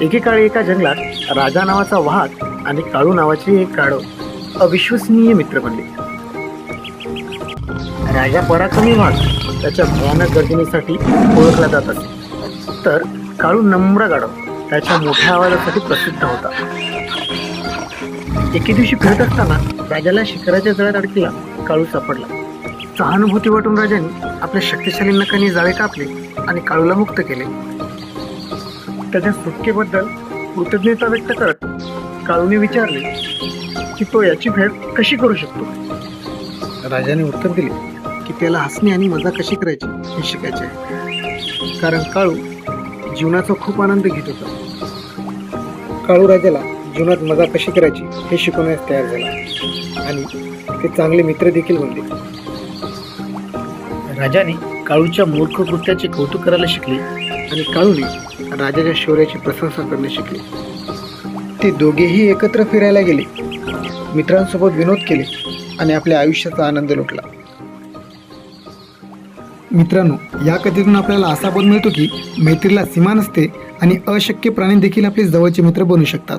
एकेकाळी एका जंगलात राजा नावाचा वाघ आणि काळू नावाची एक काळव अविश्वसनीय मित्र बनले. राजा पराक्रमी वाघ त्याच्या भयानक गर्जनेसाठी ओळखला जात असे. तर काळू नम्र गाढव त्याच्या मोठ्या आवाजासाठी प्रसिद्ध होता. एके दिवशी फिरत असताना राजाला शिखराच्या जळात अडकलेला काळू सापडला. सहानुभूती वाटून राजाने आपल्या शक्तिशाली नकाने जाळे कापले आणि काळूला मुक्त केले. त्याच्या सुटकेबद्दल कृतज्ञता व्यक्त करत काळूने विचारले की तो याची फेड कशी करू शकतो? राजाने उत्तर दिले की त्याला हसणे आणि मजा कशी करायची हे शिकायचे आहे. कारण काळू जीवनाचा खूप आनंद घेत होता. काळू राजाला जीवनात मजा कशी करायची हे शिकवण्यास तयार झाला आणि ते चांगले मित्र देखील बनले. राजाने काळूच्या मूर्ख कृत्याचे कौतुक करायला शिकले आणि काळूने राजाच्या शौर्याची प्रशंसा करणे शिकले. ते दोघेही एकत्र फिरायला गेले. मित्रांसोबत विनोद केले आणि आपल्या आयुष्याचा आनंद लुटला. मित्रांनो या कथेतून आपल्याला असा बोध मिळतो की मैत्रीला सीमा नसते आणि अशक्य प्राणी देखील आपले जवळचे मित्र बनू शकतात.